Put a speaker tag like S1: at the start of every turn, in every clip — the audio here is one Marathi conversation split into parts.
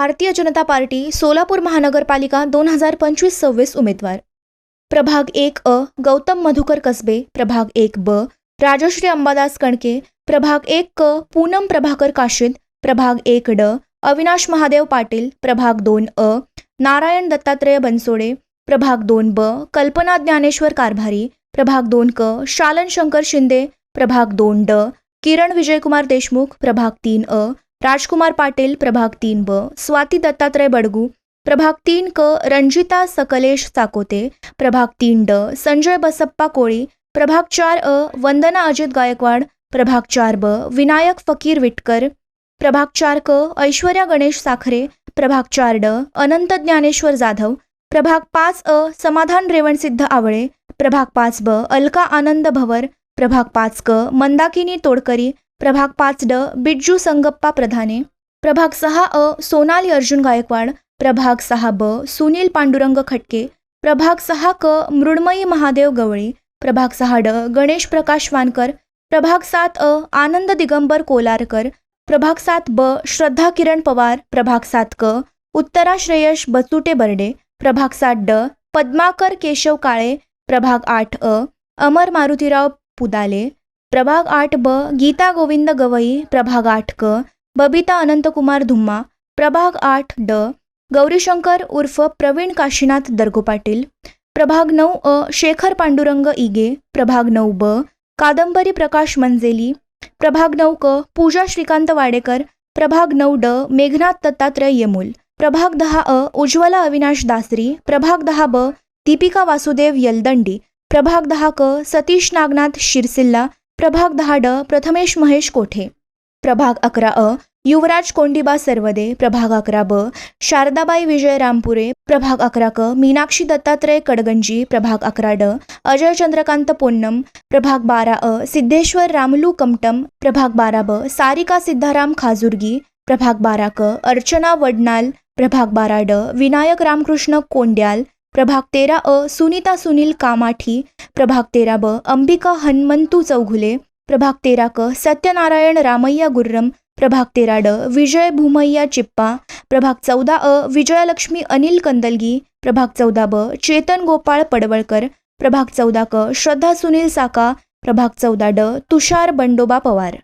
S1: भारतीय जनता पार्टी सोलापूर महानगरपालिका दोन हजार पंचवीस सव्वीस उमेदवार. प्रभाग एक अ गौतम मधुकर कसबे प्रभाग एक ब राजश्री अंबादास कणके प्रभाग एक क पूनम प्रभाकर काशीद प्रभाग एक ड अविनाश महादेव पाटील प्रभाग दोन अ नारायण दत्तात्रेय बनसोडे प्रभाग दोन ब कल्पना ज्ञानेश्वर कारभारी प्रभाग दोन क शालन शंकर शिंदे प्रभाग दोन ड किरण विजयकुमार देशमुख प्रभाग तीन अ राजकुमार पाटील प्रभाग तीन ब स्वाती दत्तात्रय बडगू प्रभाग तीन क रंजिता सकलेश चाकोते प्रभाग तीन ड संजय बसप्पा कोळी प्रभाग चार अ वंदना अजित गायकवाड प्रभाग चार ब विनायक फकीर विटकर प्रभाग चार क ऐश्वर्या गणेश साखरे प्रभाग चार ड अनंत ज्ञानेश्वर जाधव प्रभाग पाच अ समाधान रेवणसिद्ध आवळे प्रभाग पाच ब अलका आनंद भवर प्रभाग पाच क मंदाकिनी तोडकरी प्रभाग पाच ड बिज्जू संगप्पा प्रधाने. प्रभाग सहा अ सोनाली अर्जुन गायकवाड. प्रभाग सहा ब सुनील पांडुरंग खटके. प्रभाग सहा क मृण्मयी महादेव गवळी. प्रभाग सहा ड गणेश प्रकाश वानकर. प्रभाग सात अ आनंद दिगंबर कोलारकर. प्रभाग सात ब श्रद्धा किरण पवार. प्रभाग सात क उत्तरा श्रेयश बचुटे बर्डे. प्रभाग सात ड पद्माकर केशव काळे. प्रभाग आठ अ अमर मारुतीराव पुदाले. प्रभाग आठ ब गीता गोविंद गवई प्रभाग आठ क बबिता अनंतकुमार धुम्मा प्रभाग आठ ड गौरीशंकर उर्फ प्रवीण काशीनाथ दर्गो पाटील प्रभाग नऊ अ शेखर पांडुरंग इगे प्रभाग नऊ ब कादंबरी प्रकाश मंजेली प्रभाग नऊ क पूजा श्रीकांत वाडेकर प्रभाग नऊ ड मेघनाथ दत्तात्रय येमूल प्रभाग दहा अ उज्ज्वला अविनाश दासरी प्रभाग दहा ब दीपिका वासुदेव यलदंडी प्रभाग दहा क सतीश नागनाथ शिरसिल्ला प्रभाग दहा ड प्रथमेश महेश कोठे? प्रभाग अकरा अ युवराज कोंडिबा सर्वदे प्रभाग अकरा ब शारदाबाई विजय रामपुरे प्रभाग अकरा क मीनाक्षी दत्तात्रय कडगंजी प्रभाग अकरा ड अजय चंद्रकांत पोन्नम प्रभाग बारा अ सिद्धेश्वर रामलू कमटम प्रभाग बारा ब सारिका सिद्धाराम खाजुर्गी प्रभाग बारा क अर्चना वडनाल प्रभाग बारा ड विनायक रामकृष्ण कोंड्याल प्रभाग तेरा अ सुनीता सुनील कामाठी प्रभाग तेरा ब अंबिका हनुमंतू चौघुले प्रभाग तेरा क सत्यनारायण रामय्या गुर्रम प्रभाग तेरा ड विजय भूमय्या चिप्पा प्रभाग चौदा अ विजयालक्ष्मी अनिल कंदलगी प्रभाग चौदा ब चेतन गोपाळ पडवळकर प्रभाग चौदा क श्रद्धा सुनील साका प्रभाग चौदा ड तुषार बंडोबा पवार.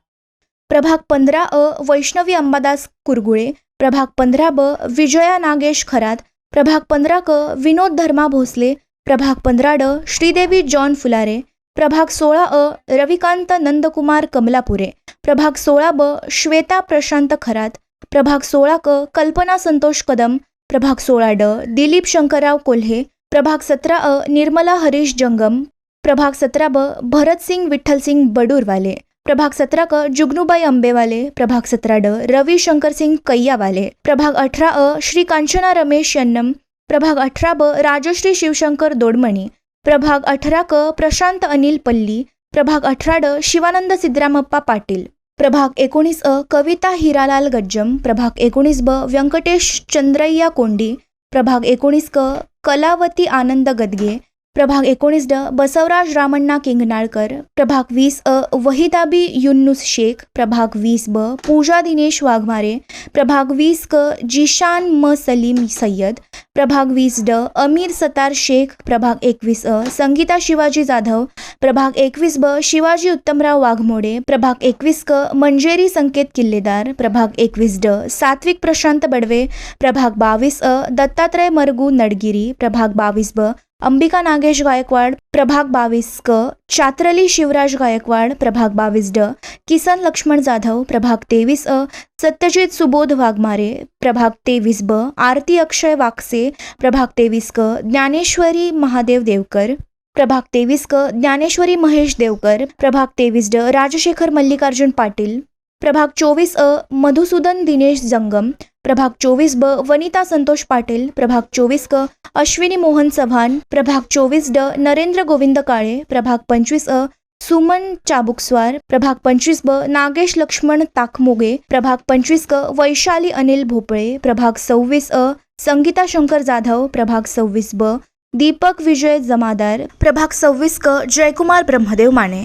S1: प्रभाग पंधरा अ वैष्णवी अंबादास कुरगुळे प्रभाग पंधरा ब विजया नागेश खरात प्रभाग पंधरा क विनोद धर्मा भोसले प्रभाग पंधरा ड श्रीदेवी जॉन फुलारे प्रभाग सोळा अ रविकांत नंदकुमार कमलापुरे प्रभाग सोळा ब श्वेता प्रशांत खरात प्रभाग सोळा क कल्पना संतोष कदम प्रभाग सोळा ड दिलीप शंकरराव कोल्हे प्रभाग सतरा अ निर्मला हरीश जंगम प्रभाग सतरा ब भरतसिंग विठ्ठलसिंग बडूरवाले. प्रभाग सतरा क जुगनूबाई आंबेवाले. प्रभाग सतरा ड रवी शंकर सिंग कैयावाले. प्रभाग अठरा अ श्री कांचना रमेश यन्नम. प्रभाग अठरा ब राजश्री शिवशंकर दोडमणी. प्रभाग अठरा क प्रशांत अनिल पल्ली. प्रभाग अठरा ड शिवानंद सिद्धरामप्पा पाटील. प्रभाग एकोणीस अ कविता हिरालाल गज्जम. प्रभाग एकोणीस ब व्यंकटेश चंद्रय्या कोंडी. प्रभाग एकोणीस क कलावती आनंद गदगे. प्रभाग एकोणीस ड बसवराज रामण्णा किंगनाळकर प्रभाग वीस अ वहिदाबी युन्नुस शेख प्रभाग वीस ब पूजा दिनेश वाघमारे प्रभाग वीस क जिशान म सलीम सय्यद प्रभाग वीस ड अमीर सतार शेख प्रभाग एकवीस अ संगीता शिवाजी जाधव प्रभाग एकवीस ब शिवाजी उत्तमराव वाघमोडे प्रभाग एकवीस क मंजेरी संकेत किल्लेदार प्रभाग एकवीस ड सात्विक प्रशांत बडवे प्रभाग बावीस अ दत्तात्रय मरगू नडगिरी प्रभाग बावीस ब अंबिका नागेश गायकवाड प्रभाग बावीस क चात्रली शिवराज गायकवाड प्रभाग बावीस ड किसन लक्ष्मण जाधव प्रभाग तेवीस अ सत्यजित सुबोध वाघमारे प्रभाग तेवीस ब आरती अक्षय वाकसे प्रभाग तेवीस क ज्ञानेश्वरी महादेव देवकर प्रभाग तेवीस क ज्ञानेश्वरी महेश देवकर प्रभाग तेवीस ड राजशेखर मल्लिकार्जुन पाटील प्रभाग चोवीस अ मधुसूदन दिनेश जंगम प्रभाग चोवीस ब. वनिता संतोष पाटील प्रभाग चोवीस क. अश्विनी मोहन चव्हाण प्रभाग चोवीस ड. नरेंद्र गोविंद काळे प्रभाग पंचवीस अ. सुमन चाबुकस्वार प्रभाग पंचवीस ब. नागेश लक्ष्मण ताकमोगे प्रभाग पंचवीस क. वैशाली अनिल भोपळे प्रभाग सव्वीस अ. संगीता शंकर जाधव प्रभाग सव्वीस ब. दीपक विजय जमादार प्रभाग सव्वीस क. Jaykumar Brahmadev Mane.